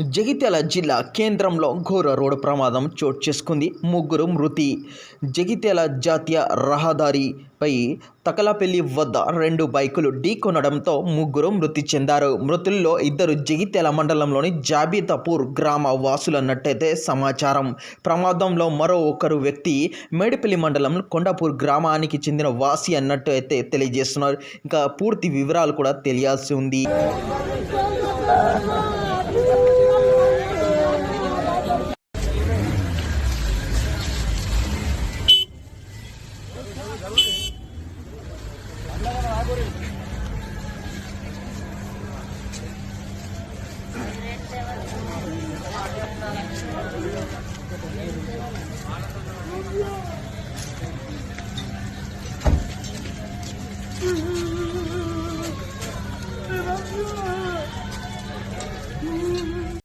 జగిత్యాల జిల్లా కేంద్రంలో ఘోర రోడ్డు ప్రమాదం చోటు చేసుకుంది ముగ్గురు మృతి. జగిత్యాల జాతీయ రహదారిపై తకలపల్లి వద్ద రెండు బైకులు ఢీకొనడంతో ముగ్గురు మృతి చెందారు. మృతుల్లో ఇద్దరు జగిత్యాల మండలంలోని జాబితాపూర్ గ్రామ వాసులన్నట్టయితే సమాచారం. ప్రమాదంలో మరో ఒకరు వ్యక్తి మేడిపల్లి మండలం కొండాపూర్ గ్రామానికి చెందిన వాసి అన్నట్టు అయితే తెలియజేస్తున్నారు. ఇంకా పూర్తి వివరాలు కూడా తెలియాల్సి ఉంది.